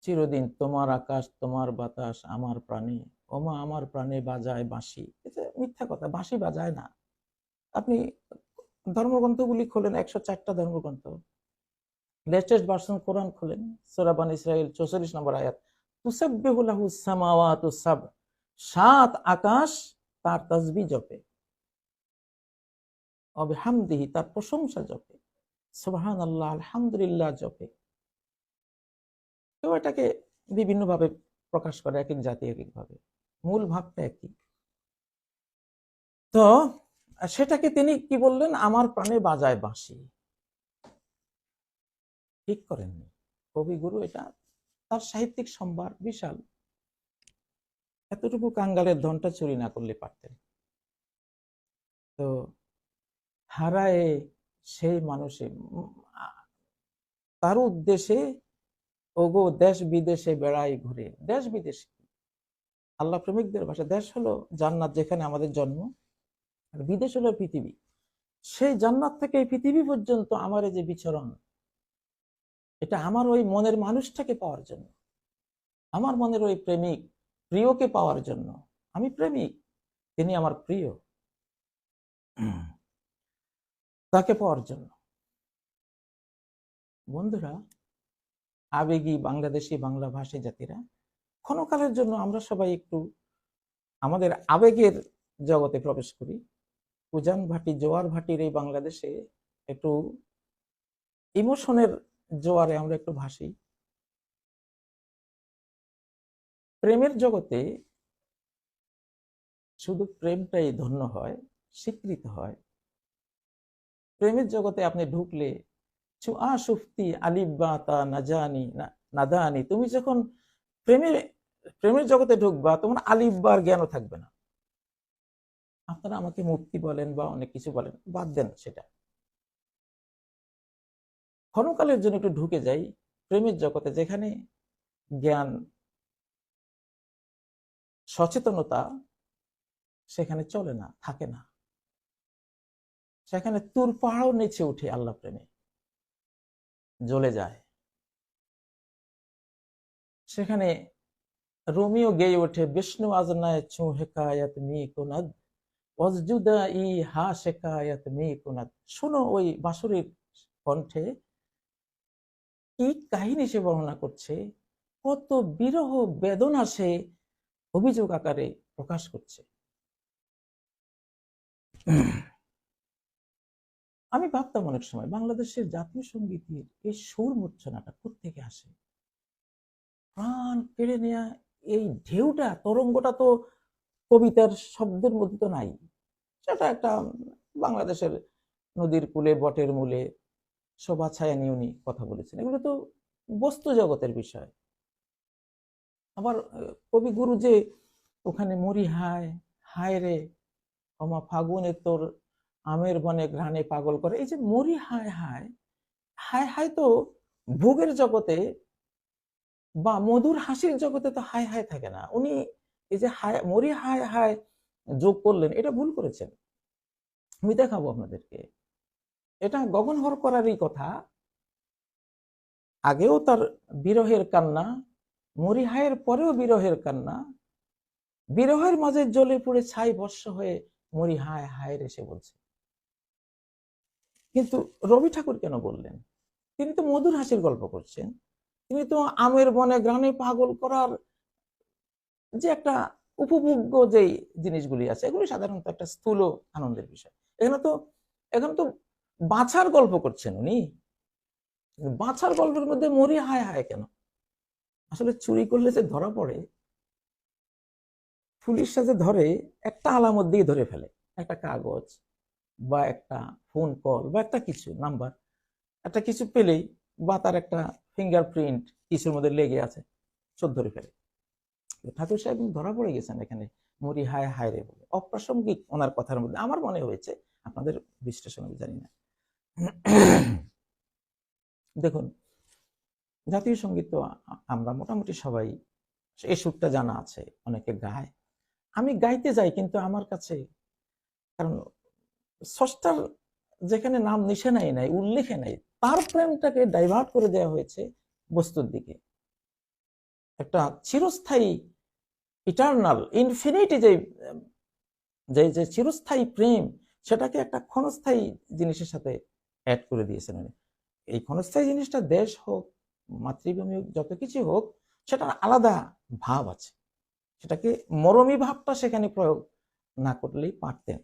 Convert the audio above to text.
চিরদিন তোমার আকাশ, তোমার বাতাস, আমার প্রাণে। ওমা, আমার প্রাণে বাজায় বাঁশি। এটা মিথ্যা কথা, বাঁশি বাজায় না। আপনি ধর্মগ্রন্থগুলি খোলেন, একশো চারটা ধর্মগ্রন্থ। লেটেস্ট ভার্সন কোরআন খোলেন সোরাবান ইসরায়েল চৌচল্লিশ নম্বর আয়াত। সাত আকাশ, তার তাসবি জপে। অবিহামদিহি তার প্রশংসা জপে। সুবহান আল্লাহ আলহামদুলিল্লাহ জপে। কেউ এটাকে বিভিন্নভাবে প্রকাশ করে এক এক জাতি, এক একভাবে। মূল ভাবটা একই। তো সেটাকে তিনি কি বললেন? আমার প্রাণে বাজায় বাঁশি। ঠিক করেননি। কবিগুরু এটা তার সাহিত্যিক সম্ভার বিশাল। এতটুকু কাঙ্গালের ধনটা চুরি না করলে পারতেন। তো হারায় সেই মানুষে তার উদ্দেশ্যে ওগো, দেশ বিদেশে বেড়াই ঘুরে, দেশ বিদেশে। আল্লাহ প্রেমিকদের ভাষা দেশ হলো জান্নাত যেখানে আমাদের জন্ম, আর বিদেশ হলো পৃথিবী। সেই জান্নাত থেকে এই পৃথিবী পর্যন্ত আমার যে বিচরণ, এটা আমার ওই মনের মানুষটাকে পাওয়ার জন্য, আমার মনের ওই প্রেমিক প্রিয়কে পাওয়ার জন্য। আমি প্রেমিক, তিনি আমার প্রিয়। তাকে পাওয়ার জন্য। বন্ধুরা আবেগী বাংলাদেশি বাংলা ভাষী জাতিরা, ক্ষণকালের জন্য আমরা সবাই একটু আমাদের আবেগের জগতে প্রবেশ করি। উজান ভাটি, জোয়ার ভাটির এই বাংলাদেশে একটু ইমোশনের জোয়ারে আমরা একটু ভাসি। প্রেমের জগতে শুধু প্রেমটাই ধন্য হয়, স্বীকৃত হয়। প্রেমের জগতে আপনি ঢুকলে চুয়া সুফতি আলিব্বা তা নাজানি নাদানি। তুমি যখন প্রেমের প্রেমের জগতে ঢুকবা তোমার আলিব্বার জ্ঞানও থাকবে না। আপনারা আমাকে মুক্তি বলেন বা অনেক কিছু বলেন, বাদ দেন সেটা। ক্ষণকালের জন্য একটু ঢুকে যাই প্রেমের জগতে, যেখানে জ্ঞান, সচেতনতা সেখানে চলে না, থাকে না। সেখানে তুর পাহাড়ও নেচে উঠে আল্লাহ প্রেমে। জ্বলে যায়। সেখানে রোমিও গেয়ে ওঠে, বিষ্ণু আজনায় চু হেকায়াত মি কুনাদ ওয়াজজুদা ই হা শেকায়াত মি কুনাদ। শোনো ওই বাঁশুরির কণ্ঠে কি কাহিনী সে বর্ণনা করছে, কত বিরহ বেদনা সে অভিযোগ আকারে প্রকাশ করছে। আমি ভাবতাম অনেক সময় বাংলাদেশের জাতীয় সঙ্গীতের এই সুর মূর্ছনাটা কোথেকে আসে? প্রাণ কেড়ে নেয়া এই ঢেউটা, তরঙ্গটা তো কবিতার শব্দের মধ্যে তো নাই। সেটা একটা বাংলাদেশের নদীর কূলে, বটের মূলে, শোভা ছায়া নিয়ে উনি কথা বলেছেন। এগুলো তো বস্তু জগতের বিষয়। আবার কবিগুরু যে ওখানে মরি হায় হায় রে অমা ফাগুনে তোর আমের বনে ঘ্রাণে পাগল করে। এই যে মরি হায় হায় হায় হায় তো ভোগের জগতে বা মধুর হাসির জগতে তো হায় হায় থাকে না। উনি এই যে হায়, মরি হায় হায় যোগ করলেন, এটা ভুল করেছেন। আমি দেখাবো আপনাদেরকে। এটা গগনহর করারই কথা। আগেও তার বিরহের কান্না মরিহায়ের পরেও বিরহের কান্না। বিরহের মাঝে জ্বলে পড়ে ছাই বর্ষ হয়ে মরি হায় হায় সে বলছে। কিন্তু রবি ঠাকুর কেন বললেন? তিনি তো মধুর হাসির গল্প করছেন। তিনি তো আমের বনে গ্রানে পাগল করার যে একটা উপভোগ্য যে জিনিসগুলি আছে, এগুলি সাধারণত একটা স্থূল আনন্দের বিষয়। এখানে তো এখানে তো বাছার গল্প করছেন উনি। বাছার গল্পের মধ্যে মরি হায় হায় কেন? আসলে চুরি করলে যে ধরা পড়ে, পুলিশ সাথে ধরে একটা আলামত দিয়ে ধরে ফেলে, একটা কাগজ। বা একটা ফোন কল বা একটা কিছু নাম্বার একটা কিছু পেলেই বা তার একটা ফিঙ্গারপ্রিন্ট কিছুর মধ্যে লেগে আছে, চোখ ধরে ফেলে। ঠাকুর সাহেব ধরা পড়ে গেছেন এখানে, মরি হায় হায় রে বলে। অপ্রাসঙ্গিক ওনার কথার মধ্যে। আমার মনে হয়েছে, আপনাদের বিশ্লেষণ আমি জানি না। দেখুন, জাতীয় সংগীত তো আমরা মোটামুটি সবাই, এই সুরটা জানা আছে, অনেকে গায়। আমি গাইতে যাই কিন্তু আমার কাছে, কারণ স্রষ্টার যেখানে নাম নিশানাই নাই, উল্লেখে নাই, তার প্রেমটাকে ডাইভার্ট করে দেওয়া হয়েছে বস্তুর দিকে। একটা চিরস্থায়ী ইটার্নাল ইনফিনিটি যে যে যে চিরস্থায়ী প্রেম, সেটাকে একটা ক্ষণস্থায়ী জিনিসের সাথে অ্যাড করে দিয়েছেন উনি। এই ক্ষণস্থায়ী জিনিসটা দেশ হোক, মাতৃভূমি হোক, যত কিছু হোক, সেটার আলাদা ভাব আছে। সেটাকে মরমী ভাবটা সেখানে প্রয়োগ না করলেই পারতেন।